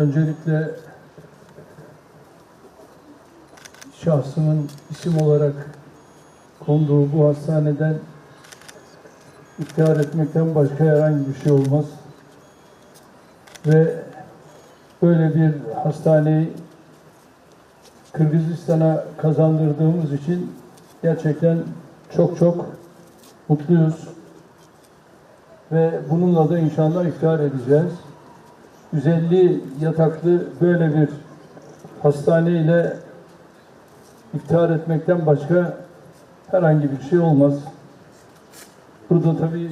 Öncelikle şahsımın isim olarak konduğu bu hastaneden iftihar etmekten başka herhangi bir şey olmaz. Ve böyle bir hastaneyi Kırgızistan'a kazandırdığımız için gerçekten çok çok mutluyuz. Ve bununla da inşallah iftihar edeceğiz. 150 yataklı böyle bir hastane ile iftihar etmekten başka herhangi bir şey olmaz. Burada tabii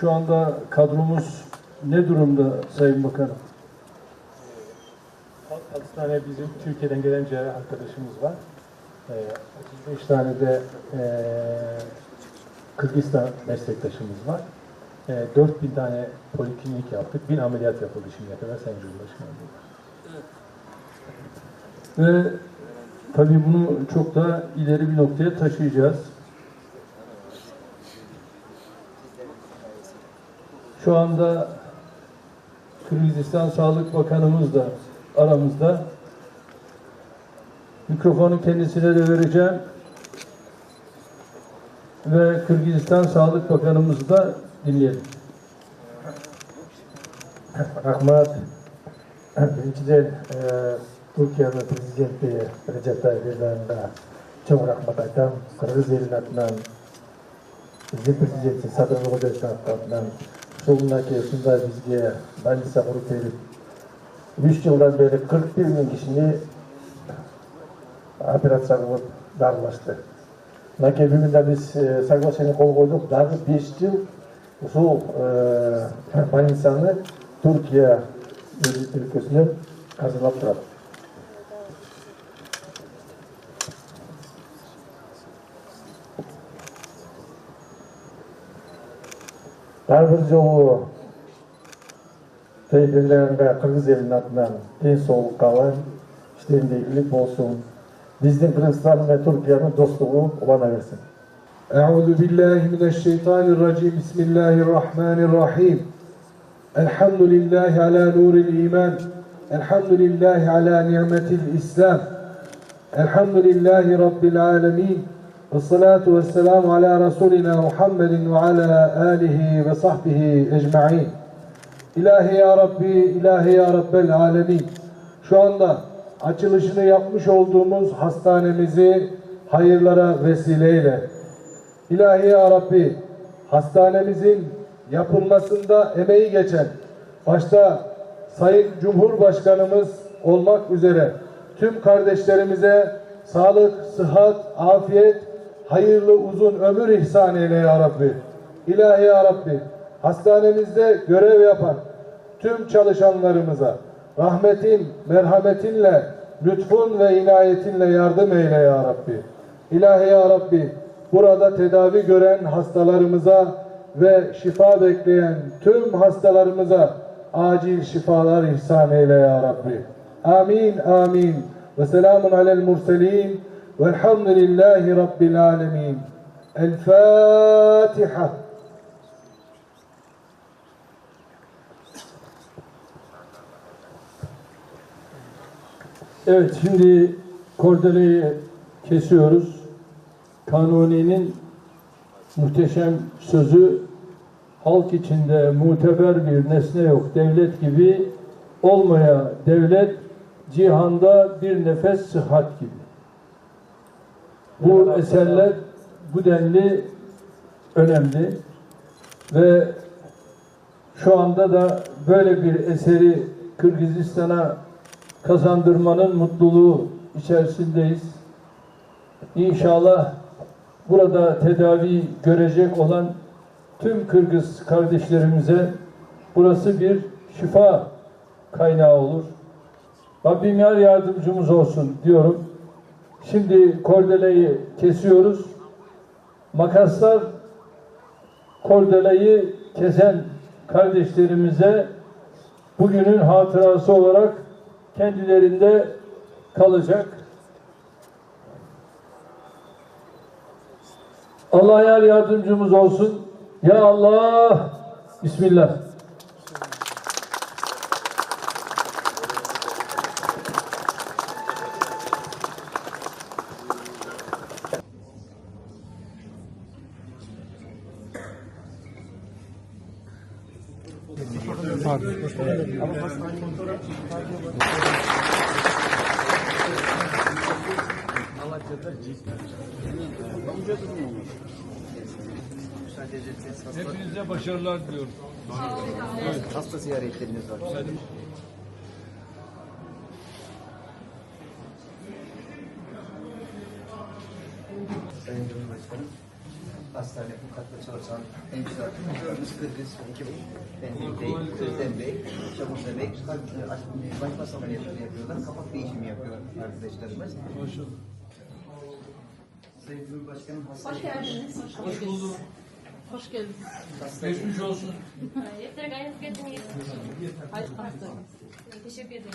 şu anda kadromuz ne durumda Sayın Bakanım? Hastane bizim Türkiye'den gelen cerrah arkadaşımız var. Ee, 35 tane de e, Kırgızistan meslektaşımız var. E, 4000 tane poliklinik yaptık. 1000 ameliyat yapıldı şimdiye kadar Sayın Cumhurbaşkanım. Ve tabii bunu çok daha ileri bir noktaya taşıyacağız. Şu anda Kırgızistan Sağlık Bakanımız da aramızda. Mikrofonu kendisine de vereceğim. Ve Kırgızistan Sağlık Bakanımızı da билет рахмат біріншіден э, түркияның президенті режеп тайып ердоғанға чоң рахмат? Айтам қырғыз елінің атынан біздің президенті садыр нұрғожаевтың атынан ушул мынакей ушундай бизге больница куруп берип үч жылдан бери кырк бир миң кишини операция кылып дарылашты мынакей бүгүн да биз соглашение кол койдук дагы беш жыл Ушул ә, Туркия түркия өлкесінен турат. тұрады бир бір жолы тәйберлеріңге қырғыз елінің атынан денсаулық қалайын іштерінде игілік болсын біздің қырғызстан мен түркияның достығы ұлана берсін أعوذ بالله من الشيطان الرجيم بسم الله الرحمن الرحيم الحمد لله على نور الإيمان الحمد لله على نعمة الإسلام الحمد لله رب العالمين والصلاة والسلام على رسولنا محمد وعلى آله وصحبه أجمعين İlahi ya Rabbi, ilahi ya Rabbel Alemin. Şu anda açılışını yapmış olduğumuz hastanemizi hayırlara vesileyle. İlahi ya hastanemizin yapılmasında emeği geçen, başta Sayın Cumhurbaşkanımız olmak üzere tüm kardeşlerimize sağlık, sıhhat, afiyet, hayırlı uzun ömür ihsan eyle ya Rabbi. İlahi ya Rabbi, hastanemizde görev yapan tüm çalışanlarımıza rahmetin, merhametinle, lütfun ve inayetinle yardım eyle ya Rabbi. İlahi ya Rabbi, burada tedavi gören hastalarımıza ve şifa bekleyen tüm hastalarımıza acil şifalar ihsan eyle ya Rabbi. Amin, amin. Ve selamun alel murselin. Velhamdülillahi Rabbil alemin. El Fatiha. Evet, şimdi kordeleyi kesiyoruz. Kanuni'nin muhteşem sözü halk içinde muteber bir nesne yok. Devlet gibi olmaya devlet cihanda bir nefes sıhhat gibi. Bu eserler bu denli önemli ve şu anda da böyle bir eseri Kırgızistan'a kazandırmanın mutluluğu içerisindeyiz. İnşallah burada tedavi görecek olan tüm Kırgız kardeşlerimize burası bir şifa kaynağı olur. Rabbim yar yardımcımız olsun diyorum. Şimdi kordeleyi kesiyoruz. Makaslar kordeleyi kesen kardeşlerimize bugünün hatırası olarak kendilerinde kalacak. Allah yar yardımcımız olsun. Ya Allah. Bismillah. abi. Hoş bulduk. Hepinize başarılar diliyorum. Hasta ziyaretleriniz var. Sayın Cumhurbaşkanım, hastane bu katta çalışan hemşire arkadaşlarımız Kırgız, Ekim, Bendik Bey, Özlem Bey, Şamurda Bey, kalp, aş- bypass ameliyatları yapıyorlar, kapak değişimi yapıyor arkadaşlarımız. Sayın Cumhurbaşkanım. Hoş geldiniz. Hoş bulduk. Hoş geldiniz. Geçmiş olsun. Yeter gayet geldiniz. Hayır, hasta. Teşekkür ederim.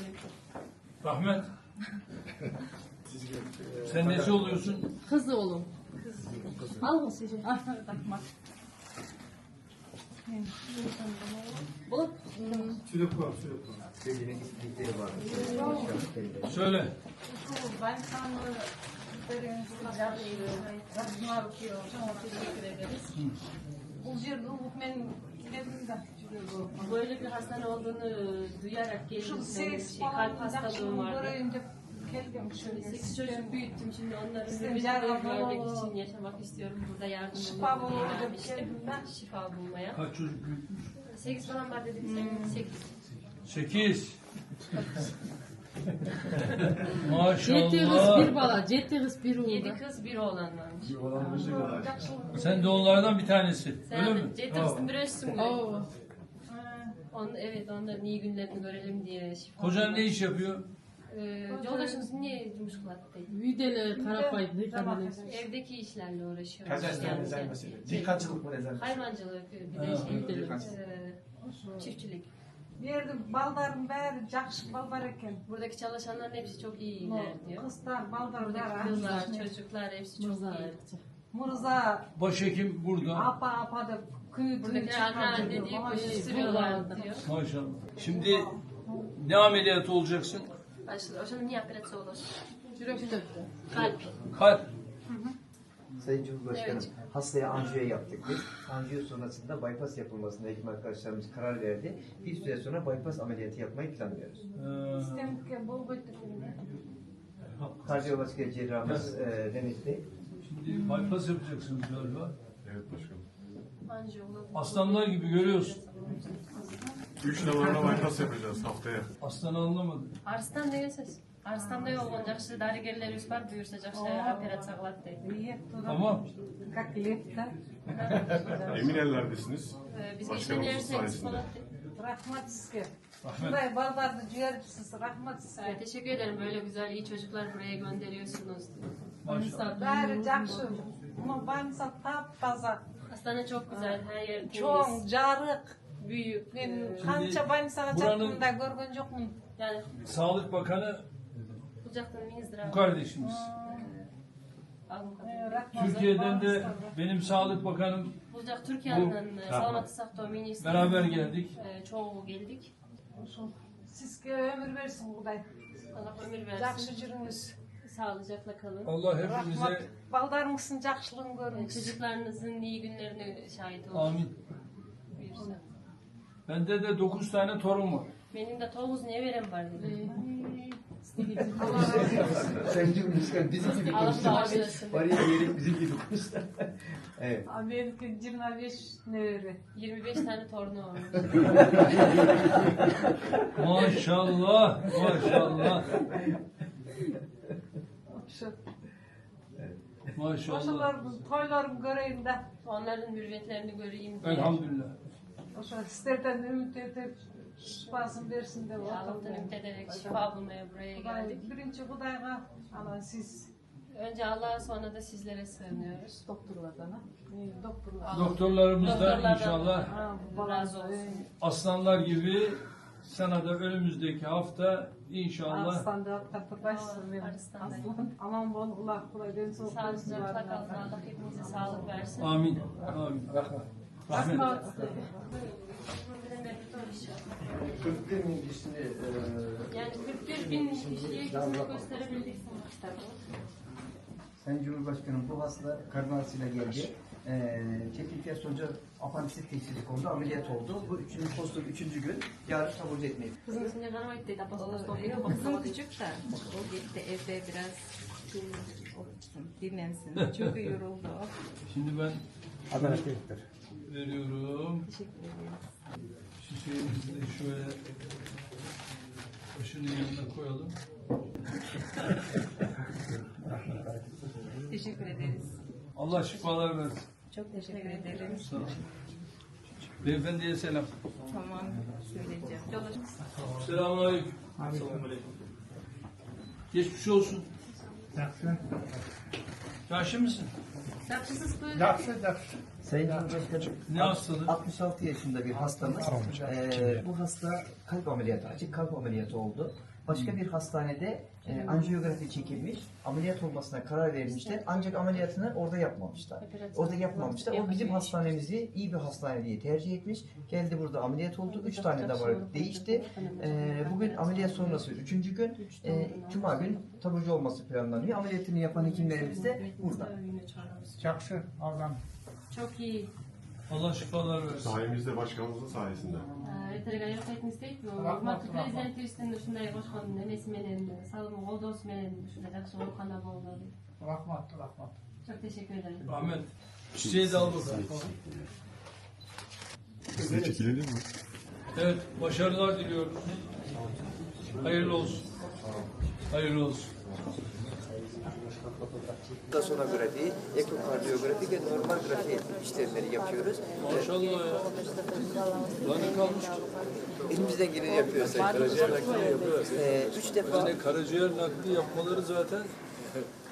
Rahmet. Sen nesi oluyorsun? Kızı olun. Al mı sizi? Takma. Bu Belirli istedikleri var. Başkanım, ben sana Rahma okuyor. Çok teşekkür ederiz. Bu yerde ben Böyle bir hastane olduğunu duyarak geldim. Şey, kalp hastalığım vardı. Sekiz çocuk büyüttüm şimdi onların mürüvvetlerini görmek için yaşamak istiyorum. Burada yardım Şifa bulmaya gelmiştim. Şifa bulmaya. Kaç çocuk büyütmüş? Sekiz falan var dedik sen. Sekiz. Sekiz. Cettiniz Maşallah. bir bala, cettiniz bir Yedi oğlan. kız bir oğlan varmış. Sen de onlardan bir tanesi. Öyle Sen mi? de Cettiniz bir. Oo. On, evet onların iyi günlerini görelim diye şifa. Kocan ne iş yapıyor? Ee, yoldaşımız niye Cumhurbaşkanı değil? Videle, karapay, ne kadar Evdeki işlerle uğraşıyor. Dikkaçılık mı nezer? Hayvancılık bir de şey. evet. E, çiftçilik. Yerdim baldarım bari jakşı balbar eken. Buradaki çalışanların hepsi çok iyiler diyor. Kızlar baldarlar. Buradaki kızlar, çocuklar hepsi çok iyi. Murza Başhekim burada. apa apa da kıyı Buradaki anneanne diye koşuşturuyorlar diyor. Maşallah. Şimdi ne ameliyatı olacaksın? Başlıyor. O zaman niye operasyon olur? Kalp. Kalp. Sayın Cumhurbaşkanım, Evet. hastaya anjiyo yaptık biz. Anjiyo sonrasında bypass yapılmasına hekim arkadaşlarımız karar verdi. Bir süre sonra bypass ameliyatı yapmayı planlıyoruz. Ee. Kardiyolojik cerrahımız e, Deniz Bey. şimdi bypass yapacaksınız galiba. Anjiyolog. Aslanlar gibi görüyorsun. Üç numaralı bypass yapacağız haftaya. Aslanı anlamadı. Arslan deyesiz Arslan da yok olacak. Şimdi darigerlerimiz var buyursa jakşı operasyon kılat deydi. İyi Tamam. Как лепта. Emin ellerdesiniz. Ee, Biz Başkanımızın geçen yerseniz sayesinde. falan deydi. Rahmat sizge. Rahmet. Şunday baldardı ciğercisiz. Rahmat Ee, sizge. Teşekkür ederim. Böyle güzel iyi çocuklar buraya gönderiyorsunuz. Maşallah. Bari jakşı. Ama bansa taptaza. Hastane çok güzel. Her yer temiz. Çok jarık. büyük. Ben Ee, kança bansana buranın- çapında görgün yokmum. Yani Sağlık Bakanı Kucaklamayınız Bu kardeşimiz. Ee, Türkiye'den de benim Sağlık Bakanım Bucak Türkiye'den Bu- Sağlık Sakto Ministeri. beraber geldik. Ee, çoğu geldik. Siz ki ömür versin bu da. Allah ömür versin. Cakşıcırınız. Sağlıcakla kalın. Allah hepimize Rahmet. Baldar mısın cakşılığını E. Ee, çocuklarınızın iyi günlerine şahit olun. amin. Buyursun. Bende de dokuz tane torun var. Benim de 9 neverim var dedi. Sence Hindistan bizim gibi konuştu. Bariyer yerim bizim gibi konuştu. evet. Amerika 25 neleri? 25 tane torna var. maşallah, maşallah. Maşallah. Paşalarımız, toylarım göreyim de. Onların mürvetlerini göreyim diye. Elhamdülillah. Maşallah. İsterden ümit edip şifasını versin de Allah'tan ümit ederek şifa bulmaya buraya geldik. Birinci Huday'a Allah siz. Önce Allah'a sonra da sizlere sığınıyoruz. Doktorlardan ha? Doktorlar. Ee, Doktorlarımız da inşallah Ha, razı olsun. Ee, aslanlar gibi sana da önümüzdeki hafta inşallah Aslan'da kapataşsın benim. Aslan'da. Aslan. Aman bol ulak kula ben soğuk Sağlıcakla olsun. kalın. Allah hepinize sağlık versin. amin. Amin. Rahmet. Rahmet. Çocukların ilgisini Yani 41 bin kişiye hizmet gösterebildik sana kitabı. Sayın Cumhurbaşkanım bu hasta karnasıyla geldi. Ee, çekiltiye sonucu apandisit teşhisi kondu, ameliyat oldu. Bu üçüncü postun üçüncü gün, yarın taburcu etmeyi Kızın ismini karamaydı dedi. Apostol Kızım küçük de o gitti evde biraz dinlensin. Çok yoruldu. Şimdi ben Adana veriyorum. Teşekkür ederim. Çiçeğimizi de şöyle başının yanına koyalım. Teşekkür ederiz. Allah şifalar versin. Çok teşekkür ederim. Sağ ol. Beyefendiye selam. Tamam söyleyeceğim. Selamünaleyküm. Geçmiş olsun. Yaşlı mısın? Sayın Cumhurbaşkanım, Ne hastalığı? 66 yaşında bir hastamız. Ee, bu hasta kalp ameliyatı, açık kalp ameliyatı oldu. Başka bir hastanede e, anjiyografi çekilmiş, ameliyat olmasına karar vermişler. Ancak ameliyatını orada yapmamışlar. Orada yapmamışlar. O bizim hastanemizi iyi bir hastane diye tercih etmiş. Geldi burada ameliyat oldu. Üç tane damarı değişti. E, bugün ameliyat sonrası üçüncü gün. E, Cuma gün taburcu olması planlanıyor. Ameliyatını yapan hekimlerimiz de burada. Çakşı, Azam. Çok iyi. Allah şifalar versin. Sayemizde başkanımızın sayesinde. ertaga yo'qaytni istaydi hurmatli prezident eshitdim shunday oshxonani nimesi salom g'odos bilan shunday yaxshi oshxona bo'ldi rahmat rahmat çok teşekkür ederim. Rahmet çiçeği de aldık siz çekilelim mi? Evet başarılar diliyorum hayırlı olsun. Hayırlı olsun. Ultrasonografi, ekokardiyografi ve normal grafi işlemleri yapıyoruz. Maşallah ya. Lan ne kalmış? Elimizden geleni yapıyoruz. Karaciğer nakli yapıyoruz. Ee, üç defa Yani karaciğer nakli yapmaları zaten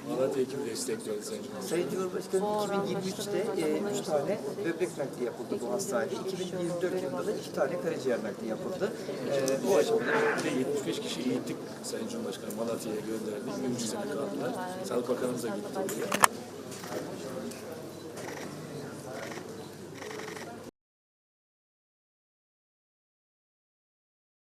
Malatya ekibi destekliyoruz Sayın Sayın Cumhurbaşkanı 2023'te e, üç tane böbrek nakli yapıldı bu hastanede. 2024 yılında da iki tane karaciğer nakli yapıldı. Ee, bu aşamada Bir de 75 kişi eğittik Sayın Cumhurbaşkanı Malatya'ya gönderdik. 3 sene kaldılar. Sağlık Bakanımız da gitti oraya.